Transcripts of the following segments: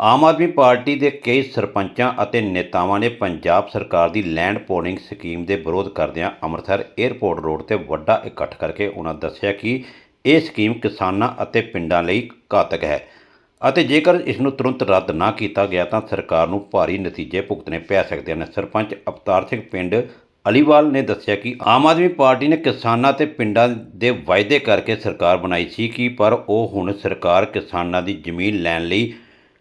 Aam Aadmi party ਦੇ ਕਈ ਸਰਪੰਚਾਂ ਅਤੇ ਨੇਤਾਵਾਂ ਨੇ ਪੰਜਾਬ ਸਰਕਾਰ ਦੀ ਲੈਂਡ ਪੋਲਿੰਗ ਸਕੀਮ ਦੇ ਵਿਰੋਧ ਕਰਦਿਆਂ ਅੰਮ੍ਰਿਤਸਰ ਏਅਰਪੋਰਟ ਰੋਡ ਤੇ ਵੱਡਾ ਇਕੱਠ ਕਰਕੇ ਉਹਨਾਂ ਦੱਸਿਆ ਕਿ ਇਹ ਸਕੀਮ ਕਿਸਾਨਾਂ ਅਤੇ ਪਿੰਡਾਂ ਲਈ ਘਾਤਕ ਹੈ ਅਤੇ ਜੇਕਰ ਇਸ ਨੂੰ ਤੁਰੰਤ ਰੱਦ ਨਾ ਕੀਤਾ ਗਿਆ ਤਾਂ ਸਰਕਾਰ ਨੂੰ ਭਾਰੀ ਨਤੀਜੇ ਭੁਗਤਣੇ ਪੈ ਸਕਦੇ ਹਨ। ਸਰਪੰਚ ਅਵਤਾਰ ਸਿੰਘ ਪਿੰਡ ਅਲੀਵਾਲ ਨੇ ਦੱਸਿਆ ਕਿ ਆਮ ਆਦਮੀ ਪਾਰਟੀ ਨੇ ਕਿਸਾਨਾਂ ਤੇ ਪਿੰਡਾਂ ਦੇ ਵਾਅਦੇ ਕਰਕੇ ਸਰਕਾਰ ਬਣਾਈ ਸੀ ਕਿ ਪਰ ਉਹ ਹੁਣ ਸਰਕਾਰ ਕਿਸਾਨਾਂ ਦੀ ਜ਼ਮੀਨ ਲੈਣ ਲਈ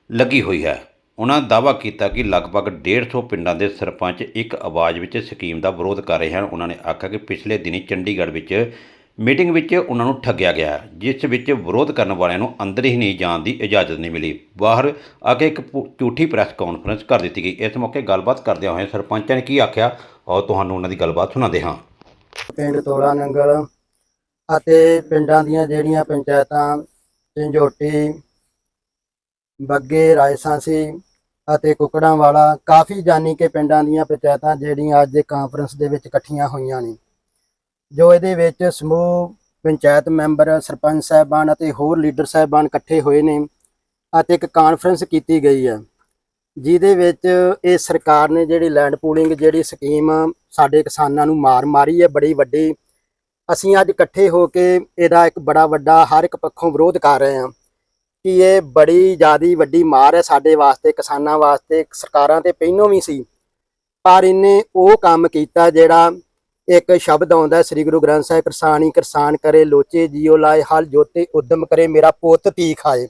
ਲੱਗੀ ਹੋਈ ਹੈ। ਉਹਨਾਂ ਦਾਅਵਾ ਕੀਤਾ ਕਿ ਲਗਭਗ 150 ਪਿੰਡਾਂ ਦੇ ਸਰਪੰਚ ਇੱਕ ਆਵਾਜ਼ ਵਿੱਚ ਸਕੀਮ ਦਾ ਵਿਰੋਧ ਕਰ ਰਹੇ ਹਨ। ਉਹਨਾਂ ਨੇ ਆਖਿਆ ਕਿ ਪਿਛਲੇ ਦਿਨੀ ਚੰਡੀਗੜ੍ਹ ਵਿੱਚ ਮੀਟਿੰਗ ਵਿੱਚ ਉਹਨਾਂ ਨੂੰ ਠੱਗਿਆ ਗਿਆ ਜਿਸ ਵਿੱਚ ਵਿਰੋਧ ਕਰਨ ਵਾਲਿਆਂ ਨੂੰ ਅੰਦਰ ਹੀ ਨਹੀਂ ਜਾਣ ਦੀ ਇਜਾਜ਼ਤ ਨਹੀਂ ਮਿਲੀ। ਬਾਹਰ ਆ ਕੇ ਇੱਕ ਝੂਠੀ ਪ੍ਰੈਸ ਕਾਨਫਰੰਸ ਕਰ ਦਿੱਤੀ ਗਈ। ਇਸ ਮੌਕੇ ਗੱਲਬਾਤ ਕਰਦਿਆਂ ਹੋਏ ਸਰਪੰਚਾਂ ਨੇ ਕੀ ਆਖਿਆ ਔਰ ਤੁਹਾਨੂੰ ਉਹਨਾਂ ਦੀ ਗੱਲਬਾਤ ਸੁਣਾਉਂਦੇ ਹਾਂ। ਪਿੰਡ ਤੋਲਾ ਨੰਗਲ ਅਤੇ ਪਿੰਡਾਂ ਦੀਆਂ ਜਿਹੜੀਆਂ ਪੰਚਾਇਤਾਂ, ਝੰਜੋਟੀ ਬੱਗੇ ਰਾਇਸਾਂਸੀ ਅਤੇ ਕੁਕੜਾਂ ਵਾਲਾ ਕਾਫੀ ਜਾਨੀ ਕਿ ਪਿੰਡਾਂ ਦੀਆਂ ਪੰਚਾਇਤਾਂ ਜਿਹੜੀਆਂ ਅੱਜ ਦੇ ਕਾਨਫਰੰਸ ਦੇ ਵਿੱਚ ਇਕੱਠੀਆਂ ਹੋਈਆਂ ਨੇ। ਜੋ ਇਹਦੇ ਵਿੱਚ ਸਮੂਹ, ਪੰਚਾਇਤ ਮੈਂਬਰ, ਸਰਪੰਚ ਸਾਹਿਬਾਨ ਅਤੇ ਹੋਰ ਲੀਡਰ ਸਾਹਿਬਾਨ ਇਕੱਠੇ ਹੋਏ ਨੇ ਅਤੇ ਇੱਕ ਕਾਨਫਰੰਸ ਕੀਤੀ ਗਈ ਹੈ, ਜਿਹਦੇ ਵਿੱਚ ਇਹ ਸਰਕਾਰ ਨੇ ਜਿਹੜੀ ਲੈਂਡ ਪੂਲਿੰਗ ਜਿਹੜੀ ਸਕੀਮ ਸਾਡੇ ਕਿਸਾਨਾਂ ਨੂੰ ਮਾਰ ਮਾਰੀ ਹੈ, ਬੜੀ ਵੱਡੀ। ਅਸੀਂ ਅੱਜ ਇਕੱਠੇ ਹੋ ਕੇ ਇਹਦਾ ਇੱਕ ਬੜਾ ਵੱਡਾ ਹਰ ਇੱਕ ਪੱਖੋਂ ਵਿਰੋਧ ਕਰ ਰਹੇ ਹਾਂ। ਕਿ ਇਹ ਬੜੀ ਜ਼ਿਆਦੀ ਵੱਡੀ ਮਾਰ ਹੈ ਸਾਡੇ ਵਾਸਤੇ, ਕਿਸਾਨਾਂ ਵਾਸਤੇ, ਸਰਕਾਰਾਂ ਤੇ ਪਹਿਲੋਂ ਵੀ ਸੀ। ਪਰ ਇਹਨੇ ਉਹ ਕੰਮ ਕੀਤਾ ਜਿਹੜਾ ਇੱਕ ਸ਼ਬਦ ਆਉਂਦਾ ਸ੍ਰੀ ਗੁਰੂ ਗ੍ਰੰਥ ਸਾਹਿਬ, ਕਿਰਸਾਨੀ, ਕਿਰਸਾਨ ਕਰੇ, ਲੋਚੇ ਜੀਓ ਲਾਏ, ਹਲ ਜੋਤੇ ਉਦਮ ਕਰੇ, ਮੇਰਾ ਪੁੱਤ ਧੀ ਖਾਏ।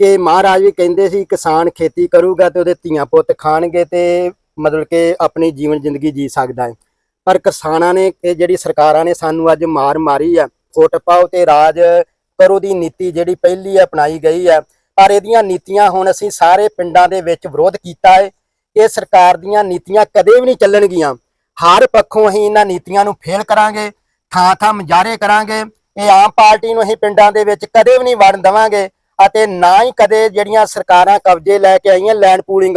ਕਿ ਮਹਾਰਾਜ ਵੀ ਕਹਿੰਦੇ ਸੀ, ਕਿਸਾਨ ਖੇਤੀ ਕਰੂਗਾ ਤੇ ਉਹਦੇ ਧੀਆਂ ਪੁੱਤ ਖਾਣਗੇ ਤੇ ਮਤਲਬ ਕਿ ਆਪਣੀ ਜੀਵਨ ਜ਼ਿੰਦਗੀ ਜੀ ਸਕਦਾ ਹੈ। ਪਰ ਕਿਸਾਨਾਂ ਨੇ, ਇਹ ਜਿਹੜੀ ਸਰਕਾਰਾਂ ਨੇ ਸਾਨੂੰ ਅੱਜ ਮਾਰ ਮਾਰੀ ਆ, ਫੁੱਟ ਪਾਓ ਤੇ ਰਾਜ ਕਰੋ ਦੀ ਨੀਤੀ ਜਿਹੜੀ ਪਹਿਲੀ ਅਪਣਾਈ ਗਈ ਹੈ ਪਰ ਇਹਦੀਆਂ ਨੀਤੀਆਂ ਹੁਣ ਅਸੀਂ ਸਾਰੇ ਪਿੰਡਾਂ ਦੇ ਵਿੱਚ ਵਿਰੋਧ ਕੀਤਾ ਹੈ ਇਹ ਸਰਕਾਰ ਦੀਆਂ ਨੀਤੀਆਂ ਕਦੇ ਵੀ ਨਹੀਂ ਚੱਲਣਗੀਆਂ। ਹਰ ਪੱਖੋਂ ਅਸੀਂ ਇਹਨਾਂ ਨੀਤੀਆਂ ਨੂੰ ਫੇਲ ਕਰਾਂਗੇ ਥਾਂ ਥਾਂ ਮੁਜ਼ਾਹਰੇ ਕਰਾਂਗੇ। ਇਹ ਆਮ ਪਾਰਟੀ ਨੂੰ ਅਸੀਂ ਪਿੰਡਾਂ ਦੇ ਵਿੱਚ ਕਦੇ ਵੀ ਨਹੀਂ ਵੜਨ ਦੇਵਾਂਗੇ ਅਤੇ ਨਾ ਹੀ ਕਦੇ ਜਿਹੜੀਆਂ ਸਰਕਾਰਾਂ ਕਬਜ਼ੇ ਲੈ ਕੇ ਆਈਆਂ ਲੈਂਡ ਪੂਲਿੰਗ।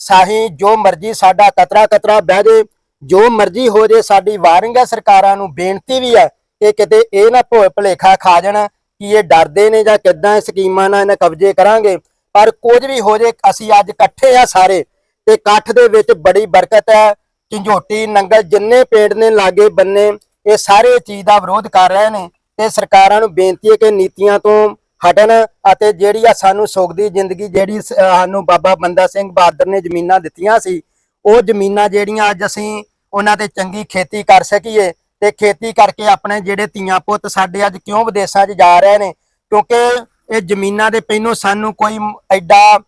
ਸਾਹੀ ਜੋ ਮਰਜ਼ੀ ਸਾਡਾ ਕਤਰਾ ਕਤਰਾ ਬਹਿ ਜੇ, ਜੋ ਮਰਜ਼ੀ ਹੋ ਜੇ, ਸਾਡੀ ਵਾਰਿੰਗ ਹੈ ਸਰਕਾਰਾਂ ਨੂੰ ਬੇਨਤੀ ਵੀ ਹੈ ਕਿ ਕਿਤੇ ਇਹ ਨਾ ਭੋਏ ਭਲੇਖਾ ਖਾ ਜਾਣ। ਕਿ ਇਹ ਡਰਦੇ ਨੇ ਜਾਂ ਕਿੱਦਾਂ ਸਕੀਮਾਂ ਨਾਲ ਇਹਨਾਂ ਕਬਜ਼ੇ ਕਰਾਂਗੇ? ਪਰ ਕੁਝ ਵੀ ਹੋ ਜੇ, ਅਸੀਂ ਅੱਜ ਇਕੱਠੇ ਆ ਸਾਰੇ ਤੇ ਇਕੱਠ ਦੇ ਵਿੱਚ ਬੜੀ ਬਰਕਤ ਹੈ। ਝੰਜੋਟੀ, ਨੰਗਲ ਜਿੰਨੇ ਪਿੰਡ ਨੇ, ਲਾਗੇ ਬੰਨੇ, ਇਹ ਸਾਰੇ ਚੀਜ਼ ਦਾ ਵਿਰੋਧ ਕਰ ਰਹੇ ਨੇ ਤੇ ਸਰਕਾਰਾਂ ਨੂੰ ਬੇਨਤੀ ਹੈ ਕਿ ਨੀਤੀਆਂ ਤੋਂ ਹਟਣ ਅਤੇ ਜਿਹੜੀ ਆ ਸਾਨੂੰ ਸੁੱਖ ਦੀ ਜ਼ਿੰਦਗੀ, ਜਿਹੜੀ ਸਾਨੂੰ ਬਾਬਾ ਬੰਦਾ ਸਿੰਘ ਬਹਾਦਰ ਨੇ ਜ਼ਮੀਨਾਂ ਦਿੱਤੀਆਂ ਸੀ, ਉਹ ਜ਼ਮੀਨਾਂ ਜਿਹੜੀਆਂ ਅੱਜ ਅਸੀਂ ਉਹਨਾਂ ਤੇ ਚੰਗੀ ਖੇਤੀ ਕਰ ਸਕੀਏ। ਤੇ ਖੇਤੀ ਕਰਕੇ ਆਪਣੇ ਜਿਹੜੇ ਧੀਆਂ ਪੁੱਤ ਸਾਡੇ ਅੱਜ ਕਿਉਂ ਵਿਦੇਸ਼ਾਂ 'ਚ ਜਾ ਰਹੇ ਨੇ? ਕਿਉਂਕਿ ਇਹ ਜ਼ਮੀਨਾਂ ਦੇ ਪਹਿਲੋਂ ਸਾਨੂੰ ਕੋਈ ਐਡਾ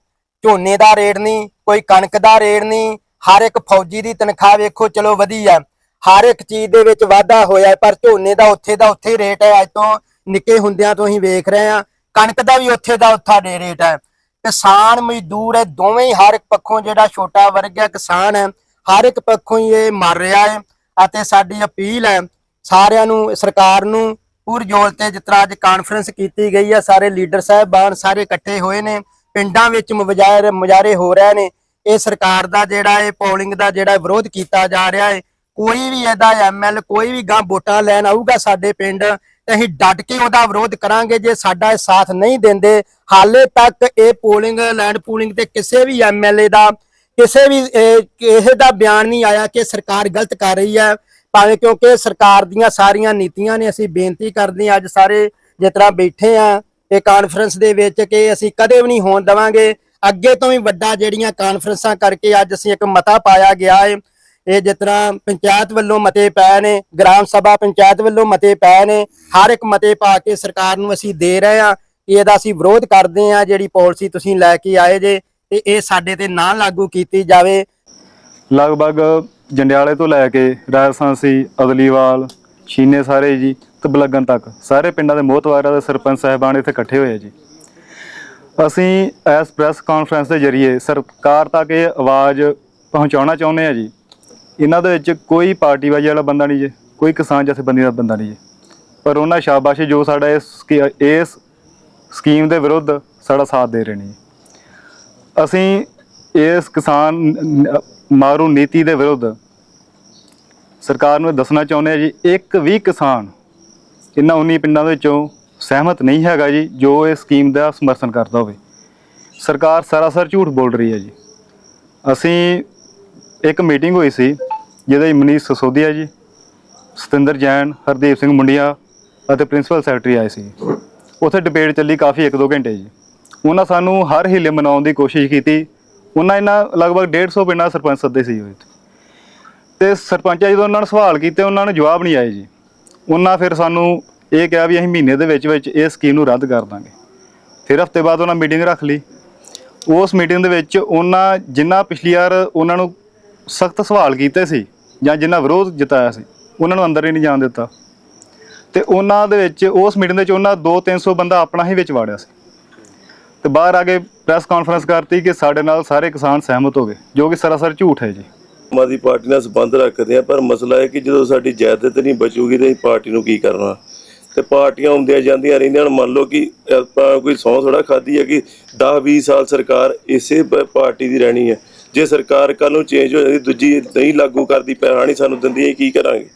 ਝੋਨੇ ਦਾ ਰੇਟ ਨਹੀਂ, ਕੋਈ ਕਣਕ ਦਾ ਰੇਟ ਨਹੀਂ, ਹਰ ਇੱਕ ਫੌਜੀ ਦੀ ਤਨਖਾਹ ਵੇਖੋ ਚਲੋ ਵਧੀ ਆ ਹਰ ਇੱਕ ਚੀਜ਼ ਦੇ ਵਿੱਚ ਵਾਧਾ ਹੋਇਆ ਪਰ ਝੋਨੇ ਦਾ ਉੱਥੇ ਦਾ ਉੱਥੇ ਹੀ ਰੇਟ ਹੈ, ਅੱਜ ਤੋਂ ਨਿੱਕੇ ਹੁੰਦਿਆਂ ਤੋਂ ਹੀ ਵੇਖ ਰਹੇ ਹਾਂ, ਕਣਕ ਦਾ ਵੀ ਉੱਥੇ ਦਾ ਉੱਥਾ ਰੇਟ ਹੈ। ਕਿਸਾਨ ਮਜ਼ਦੂਰ ਹੈ, ਦੋਵੇਂ ਹੀ ਹਰ ਇੱਕ ਪੱਖੋਂ ਜਿਹੜਾ ਛੋਟਾ ਵਰਗ ਹੈ, ਕਿਸਾਨ ਹੈ, ਹਰ ਇੱਕ ਪੱਖੋਂ ਹੀ ਇਹ ਮਰ ਰਿਹਾ ਹੈ। ਅਤੇ ਸਾਡੀ ਅਪੀਲ ਹੈ ਸਾਰਿਆਂ ਨੂੰ, ਸਰਕਾਰ ਨੂੰ ਪੁਰਜੋਰ ਤੇ ਜਿਸ ਤਰ੍ਹਾਂ ਅੱਜ ਕਾਨਫਰੰਸ ਕੀਤੀ ਗਈ ਹੈ, ਸਾਰੇ ਲੀਡਰ ਸਾਹਿਬਾਨ ਸਾਰੇ ਇਕੱਠੇ ਹੋਏ ਨੇ, ਪਿੰਡਾਂ ਵਿੱਚ ਮੁਜ਼ਾਹਰੇ ਮੁਜ਼ਾਹਰੇ ਹੋ ਰਹੇ ਨੇ, ਇਹ ਸਰਕਾਰ ਦਾ ਜਿਹੜਾ ਇਹ ਪੋਲਿੰਗ ਦਾ ਜਿਹੜਾ ਵਿਰੋਧ ਕੀਤਾ ਜਾ ਰਿਹਾ ਹੈ, ਕੋਈ ਵੀ ਇਹਦਾ ਐਮਐਲ ਕੋਈ ਵੀ ਗਾਂ ਵੋਟਾਂ ਲੈਣ ਆਊਗਾ ਸਾਡੇ ਪਿੰਡ, ਤੇ ਅਸੀਂ ਡਟ ਕੇ ਉਹਦਾ ਵਿਰੋਧ ਕਰਾਂਗੇ, ਜੇ ਸਾਡਾ ਇਹ ਸਾਥ ਨਹੀਂ ਦਿੰਦੇ, ਹਾਲੇ ਤੱਕ ਇਹ ਪੋਲਿੰਗ ਲੈਂਡ ਪੂਲਿੰਗ ਤੇ ਕਿਸੇ ਵੀ ਐਮਐਲਏ ਦਾ ਕਿਸੇ ਵੀ ਇਹ, ਕਿਸੇ ਦਾ ਬਿਆਨ ਨਹੀਂ ਆਇਆ ਕਿ ਸਰਕਾਰ ਗਲਤ ਕਰ ਰਹੀ ਹੈ ਭਾਵੇਂ ਕਿਉਂਕਿ ਸਰਕਾਰ ਦੀਆਂ ਸਾਰੀਆਂ ਨੀਤੀਆਂ ਨੇ ਅਸੀਂ ਬੇਨਤੀ ਕਰਦੇ ਹਾਂ ਅੱਜ ਸਾਰੇ ਜਿਸ ਤਰ੍ਹਾਂ ਬੈਠੇ ਆ ਇਹ ਕਾਨਫਰੰਸ ਦੇ ਵਿੱਚ ਕਿ ਅਸੀਂ ਕਦੇ ਵੀ ਨਹੀਂ ਹੋਣ ਦੇਵਾਂਗੇ। ਅੱਗੇ ਤੋਂ ਵੀ ਵੱਡਾ ਜਿਹੜੀਆਂ ਕਾਨਫਰੰਸਾਂ ਕਰਕੇ ਅੱਜ ਅਸੀਂ ਇੱਕ ਮਤਾ ਪਾਇਆ ਗਿਆ ਹੈ ਇਹ ਜਿਸ ਤਰ੍ਹਾਂ ਪੰਚਾਇਤ ਵੱਲੋਂ ਮਤੇ ਪਏ ਨੇ ਗ੍ਰਾਮ ਸਭਾ ਪੰਚਾਇਤ ਵੱਲੋਂ ਮਤੇ ਪਏ ਨੇ ਹਰ ਇੱਕ ਮਤੇ ਪਾ ਕੇ ਸਰਕਾਰ ਨੂੰ ਅਸੀਂ ਦੇ ਰਹੇ ਆ ਕਿ ਇਹਦਾ ਅਸੀਂ ਵਿਰੋਧ ਕਰਦੇ ਆ ਜਿਹੜੀ ਪਾਲਿਸੀ ਤੁਸੀਂ ਲੈ ਕੇ ਆਏ ਜੇ ਤੇ ਇਹ ਸਾਡੇ ਤੇ ਨਾ ਲਾਗੂ ਕੀਤੀ ਜਾਵੇ। ਲਗਭਗ ਜੰਡਿਆਲੇ ਤੋਂ ਲੈ ਕੇ ਰਾਜਸਾਂਸੀ ਅਦਲੀਵਾਲ, ਛੀਨੇ ਸਾਰੇ ਜੀ, ਤੇ ਬਲੱਗਣ ਤੱਕ। ਸਾਰੇ ਪਿੰਡਾਂ ਦੇ ਮੋਹਤਵਾਰਾਂ ਦੇ ਸਰਪੰਚ ਸਾਹਿਬਾਨ ਇੱਥੇ ਇਕੱਠੇ ਹੋਏ ਆ ਜੀ। ਅਸੀਂ ਇਸ ਪ੍ਰੈਸ ਕਾਨਫਰੰਸ ਦੇ ਜ਼ਰੀਏ ਸਰਕਾਰ ਤੱਕ ਇਹ ਆਵਾਜ਼ ਪਹੁੰਚਾਉਣਾ ਚਾਹੁੰਦੇ ਆ ਜੀ। ਇਹਨਾਂ ਦੇ ਵਿੱਚ ਕੋਈ ਪਾਰਟੀਬਾਜ਼ੀ ਵਾਲਾ ਬੰਦਾ ਨਹੀਂ ਜੀ, ਕੋਈ ਕਿਸਾਨ ਜਥੇਬੰਦੀ ਦਾ ਬੰਦਾ ਨਹੀਂ ਜੀ। ਪਰ ਉਹਨਾਂ ਸ਼ਾਬਾਸ਼ ਜੋ ਸਾਡਾ ਇਸ ਸਕੀ- ਇਸ ਸਕੀਮ ਦੇ ਵਿਰੁੱਧ ਸਾਡਾ ਸਾਥ ਦੇ ਰਹੇ ਨੇ ਜੀ। ਅਸੀਂ ਇਸ ਕਿਸਾਨ ਮਾਰੂ ਨੀਤੀ ਦੇ ਵਿਰੁੱਧ ਸਰਕਾਰ ਨੂੰ ਦੱਸਣਾ ਚਾਹੁੰਦੇ ਆ ਜੀ, ਇੱਕ ਵੀ ਕਿਸਾਨ ਇਹਨਾਂ 19 ਪਿੰਡਾਂ ਦੇ ਵਿੱਚੋਂ ਸਹਿਮਤ ਨਹੀਂ ਹੈਗਾ ਜੀ, ਜੋ ਇਹ ਸਕੀਮ ਦਾ ਸਮਰਥਨ ਕਰਦਾ ਹੋਵੇ। ਸਰਕਾਰ ਸਰਾਸਰ ਝੂਠ ਬੋਲ ਰਹੀ ਹੈ ਜੀ। ਅਸੀਂ ਇੱਕ ਮੀਟਿੰਗ ਹੋਈ ਸੀ, ਜਿਹਦੇ ਵਿੱਚ ਮਨੀਸ਼ ਸਸੋਦੀਆ ਜੀ, ਸਤਿੰਦਰ ਜੈਨ, ਹਰਦੀਪ ਸਿੰਘ ਮੁੰਡੀਆਂ ਅਤੇ ਪ੍ਰਿੰਸੀਪਲ ਸੈਕਟਰੀ ਆਏ ਸੀ। ਉੱਥੇ ਡਿਬੇਟ ਚੱਲੀ ਕਾਫੀ 1-2 ਘੰਟੇ ਜੀ। ਉਹਨਾਂ ਸਾਨੂੰ ਹਰ ਹੀਲੇ ਮਨਾਉਣ ਦੀ ਕੋਸ਼ਿਸ਼ ਕੀਤੀ। ਉਹਨਾਂ ਇਹਨਾਂ ਲਗਭਗ 150 ਪਿੰਡਾਂ ਸਰਪੰਚ ਸੱਦੇ ਸੀ ਉਹ ਤੇ ਸਰਪੰਚਾਂ ਜਦੋਂ ਉਹਨਾਂ ਨੂੰ ਸਵਾਲ ਕੀਤੇ, ਉਹਨਾਂ ਨੂੰ ਜਵਾਬ ਨਹੀਂ ਆਏ ਜੀ। ਉਹਨਾਂ ਫਿਰ ਸਾਨੂੰ ਇਹ ਕਿਹਾ ਵੀ ਅਸੀਂ ਮਹੀਨੇ ਦੇ ਵਿੱਚ ਵਿੱਚ ਇਹ ਸਕੀਮ ਨੂੰ ਰੱਦ ਕਰ ਦਾਂਗੇ। ਫਿਰ ਹਫ਼ਤੇ ਬਾਅਦ ਉਹਨਾਂ ਮੀਟਿੰਗ ਰੱਖ ਲਈ। ਉਸ ਮੀਟਿੰਗ ਦੇ ਵਿੱਚ ਉਹਨਾਂ ਜਿੰਨਾ ਪਿਛਲੀ ਵਾਰ ਉਹਨਾਂ ਨੂੰ ਸਖਤ ਸਵਾਲ ਕੀਤੇ ਸੀ ਜਾਂ ਜਿੰਨਾ ਵਿਰੋਧ ਜਤਾਇਆ ਸੀ, ਉਹਨਾਂ ਨੂੰ ਅੰਦਰ ਹੀ ਨਹੀਂ ਜਾਣ ਦਿੱਤਾ। ਤੇ ਉਹਨਾਂ ਦੇ ਵਿੱਚ ਉਸ ਮੀਟਿੰਗ ਦੇ ਵਿੱਚ ਉਹਨਾਂ 2-300 ਬੰਦਾ ਆਪਣਾ ਹੀ ਵਿੱਚ ਵਾੜਿਆ ਸੀ। ਤੇ ਬਾਹਰ ਆ ਕੇ ਪ੍ਰੈਸ ਕਾਨਫਰੰਸ ਕਰਤੀ ਕਿ ਸਾਡੇ ਨਾਲ ਸਾਰੇ ਕਿਸਾਨ ਸਹਿਮਤ ਹੋ ਗਏ ਜੋ ਕਿ ਸਰਾਸਰ ਝੂਠ ਹੈ ਜੀ। ਆਮ ਆਦਮੀ ਪਾਰਟੀ ਨਾਲ ਸੰਬੰਧ ਰੱਖਦੇ ਆ ਪਰ ਮਸਲਾ ਹੈ ਕਿ ਜਦੋਂ ਸਾਡੀ ਜਾਇਦਾਦ ਨਹੀਂ ਬਚੂਗੀ ਤੇ ਅਸੀਂ ਪਾਰਟੀ ਨੂੰ ਕੀ ਕਰਨਾ? ਤੇ ਪਾਰਟੀਆਂ ਆਉਂਦੀਆਂ ਜਾਂਦੀਆਂ ਰਹਿੰਦੀਆਂ ਹਨ ਮੰਨ ਲਓ ਕਿ ਆਪਾਂ ਕੋਈ ਸੌ ਥੋੜਾ ਖਾਦੀ ਹੈ ਕਿ 10 20 ਸਾਲ ਸਰਕਾਰ ਇਸੇ ਪ- ਪਾਰਟੀ ਦੀ ਰਹਿਣੀ ਹੈ। ਜੇ ਸਰਕਾਰ ਕੱਲ ਨੂੰ ਚੇਂਜ ਹੋ ਜਾਂਦੀ ਦੂਜੀ ਨਹੀਂ ਲਾਗੂ ਕਰਦੀ ਪੈਸਾ ਸਾਨੂੰ ਦਿੰਦੀ ਅਸੀਂ ਕੀ ਕਰਾਂਗੇ?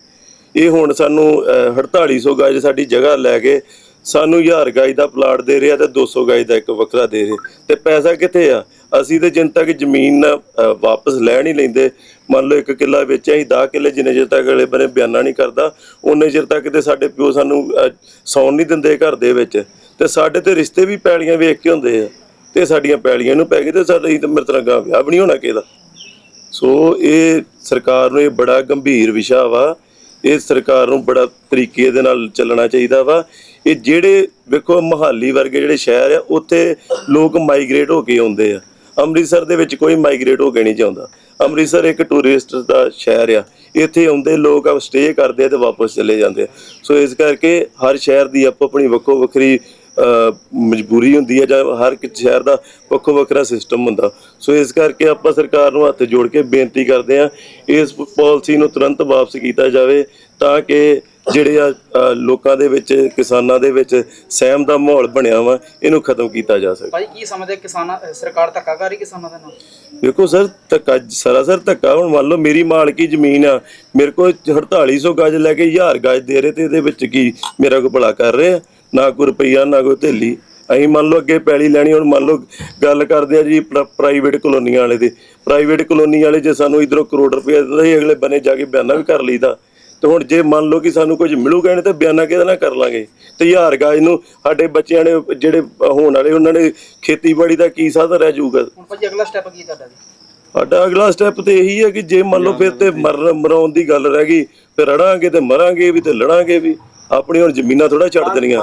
ਇਹ ਹੁਣ ਸਾਨੂੰ ਅਹ, 4800 ਗਜ ਸਾਡੀ ਜਗ੍ਹਾ ਲੈ ਕੇ ਸਾਨੂੰ 1000 ਗਾਈ ਦਾ ਪਲਾਟ ਦੇ ਰਿਹਾ ਤੇ 200 ਗਾਈ ਦਾ ਇੱਕ ਵੱਖਰਾ ਦੇ ਰਿਹਾ। ਤੇ ਪੈਸਾ ਕਿੱਥੇ ਆ? ਅਸੀਂ ਤੇ ਜਿੰਨ ਤੱਕ ਜ਼ਮੀਨ ਵਾਪਸ ਲੈ ਨਹੀਂ ਲੈਂਦੇ। ਮੰਨ ਲਓ ਇੱਕ ਕਿੱਲਾ ਵੇਚਿਆ ਅਸੀਂ 10 ਕਿੱਲੇ ਜਿੰਨੇ ਚਿਰ ਤੱਕ ਅਗਲੇ ਬੰਨੇ ਬਿਆਨਾ ਨਹੀਂ ਕਰਦਾ ਉਹਨੇ ਚਿਰ ਤੱਕ ਤੇ ਸਾਡੇ ਪਿਓ ਸਾਨੂੰ ਸੌਣ ਨਹੀਂ ਦਿੰਦੇ ਘਰ ਦੇ ਵਿੱਚ। ਤੇ ਸਾਡੇ ਤੇ ਰਿਸ਼ਤੇ ਵੀ ਪੈਲੀਆਂ ਵੇਖ ਕੇ ਹੁੰਦੇ ਆ। ਤੇ ਸਾਡੀਆਂ ਪੈਲੀਆਂ ਨੂੰ ਪੈ ਗਏ ਤੇ ਸਾਡਾ ਹੀ ਤਾਂ ਮੇਰੇ ਵਿਆਹ ਵੀ ਨਹੀਂ ਹੋਣਾ ਕਿਹਦਾ ਸੋ ਇਹ ਸਰਕਾਰ ਨੂੰ ਇਹ ਬੜਾ ਗੰਭੀਰ ਵਿਸ਼ਾ ਵਾ। ਇਹ ਸਰਕਾਰ ਨੂੰ ਬੜਾ ਤਰੀਕੇ ਦੇ ਨਾਲ ਚੱਲਣਾ ਚਾਹੀਦਾ ਵਾ। ਇਹ ਜਿਹੜੇ ਵੇਖੋ ਮਹਾਲੀ ਵਰਗੇ ਜਿਹੜੇ ਸ਼ਹਿਰ ਆ, ਉੱਥੇ ਲੋਕ ਮਾਈਗ੍ਰੇਟ ਹੋ ਕੇ ਆਉਂਦੇ ਆ। ਅੰਮ੍ਰਿਤਸਰ ਦੇ ਵਿੱਚ ਕੋਈ ਮਾਈਗ੍ਰੇਟ ਹੋ ਕੇ ਨਹੀਂ ਜਾਂਦਾ। ਅੰਮ੍ਰਿਤਸਰ ਇੱਕ ਟੂਰਿਸਟ ਦਾ ਸ਼ਹਿਰ ਆ। ਇੱਥੇ ਆਉਂਦੇ ਲੋਕ ਆ ਸਟੇ ਕਰਦੇ ਆ ਤੇ ਵਾਪਸ ਚਲੇ ਜਾਂਦੇ ਆ। ਸੋ ਇਸ ਕਰਕੇ ਹਰ ਸ਼ਹਿਰ ਦੀ ਆਪੋ ਆਪਣੀ ਵੱਖੋ ਵੱਖਰੀ ਮਜਬੂਰੀ ਹੁੰਦੀ ਹੈ ਜਾਂ ਹਰ ਇੱਕ ਸ਼ਹਿਰ ਦਾ ਵੱਖੋ ਵੱਖਰਾ ਸਿਸਟਮ ਹੁੰਦਾ। ਸੋ ਇਸ ਕਰਕੇ ਆਪਾਂ ਸਰਕਾਰ ਨੂੰ ਹੱਥ ਜੋੜ ਕੇ ਬੇਨਤੀ ਕਰਦੇ ਹਾਂ ਇਸ ਪਾਲਿਸੀ ਨੂੰ ਤੁਰੰਤ ਵਾਪਸ ਕੀਤਾ ਜਾਵੇ ਤਾਂ ਕਿ ਜਿਹੜੇ ਆ ਲੋਕਾਂ ਦੇ ਵਿੱਚ ਕਿਸਾਨਾਂ ਦੇ ਵਿੱਚ ਸਹਿਮ ਦਾ ਮਾਹੌਲ ਬਣਿਆ ਵਾ ਇਹਨੂੰ ਖਤਮ ਕੀਤਾ ਜਾ ਸਕੇ। ਭਾਈ ਕੀ ਸਮਝਦੇ ਕਿਸਾਨਾਂ ਸਰਕਾਰ ਧੱਕਾ ਕਰ ਰਹੀ ਕਿਸਾਨਾਂ ਦੇ ਨਾਲ? ਵੇਖੋ ਸਰ ਧੱਕਾ ਸਰਾਸਰ ਧੱਕਾ ਹੁਣ ਮੰਨ ਲਓ ਮੇਰੀ ਮਾਲਕੀ ਜ਼ਮੀਨ ਆ ਮੇਰੇ ਕੋਲ 4800 ਗਜ ਲੈ ਕੇ 1000 ਗਜ ਦੇ ਰਹੇ ਤੇ ਇਹਦੇ ਵਿੱਚ ਕੀ ਮੇਰਾ ਕੋਈ ਭਲਾ ਕਰ ਰਹੇ? ਆ ਨਾ ਕੋਈ ਰੁਪਈਆ ਨਾ ਕੋਈ ਥੇਲੀ ਅਸੀਂ ਮੰਨ ਲਓ ਅੱਗੇ ਪੈਲੀ ਲੈਣੀ ਹੁਣ ਮੰਨ ਲਓ ਗੱਲ ਕਰਦੇ ਆ ਜੀ ਪ੍ਰਾਈਵੇਟ ਕਲੋਨੀਆਂ ਵਾਲੇ ਦੀ। ਪ੍ਰਾਈਵੇਟ ਕਲੋਨੀ ਵਾਲੇ ਜੇ ਸਾਨੂੰ ਇਧਰੋਂ ਕਰੋੜ ਰੁਪਏ ਦਿੰਦੇ ਸੀ ਅਗਲੇ ਬੰਨੇ ਜਾ ਕੇ ਬਿਆਨਾ ਵੀ ਕਰ ਲਈਦਾ। ਤੇ ਹੁਣ ਜੇ ਮੰਨ ਲਓ ਕਿ ਸਾਨੂੰ ਕੁਝ ਮਿਲੂਗਾ ਨਹੀਂ ਤੇ ਬਿਆਨਾ ਕਿਹਦੇ ਨਾਲ ਕਰ ਲਾਂਗੇ? ਤੇ ਹਜ਼ਾਰ ਗਾਜ ਨੂੰ ਸਾਡੇ ਬੱਚਿਆਂ ਨੇ ਜਿਹੜੇ ਹੋਣ ਵਾਲੇ ਉਹਨਾਂ ਨੇ ਖੇਤੀਬਾੜੀ ਦਾ ਕੀ ਸਾਧਨ ਰਹਿ ਜਾਊਗਾ? ਹੁਣ ਭਾਜੀ ਅਗਲਾ ਸਟੈਪ ਕੀ ਤੁਹਾਡਾ ਜੀ? ਸਾਡਾ ਅਗਲਾ ਸਟੈਪ ਤੇ ਇਹੀ ਹੈ ਕਿ ਜੇ ਮੰਨ ਲਓ ਫਿਰ ਤੇ ਮਰਨ ਮਰਾਉਣ ਦੀ ਗੱਲ ਰਹਿ ਗਈ ਫਿਰ ਰੜਾਂਗੇ ਤੇ ਮਰਾਂਗੇ ਵੀ ਤੇ ਲੜਾਂਗੇ ਵੀ। ਆਪਣੀ ਹੁਣ ਜ਼ਮੀਨਾਂ ਥੋੜਾ ਛੱਡ ਦੇਣੀਆਂ।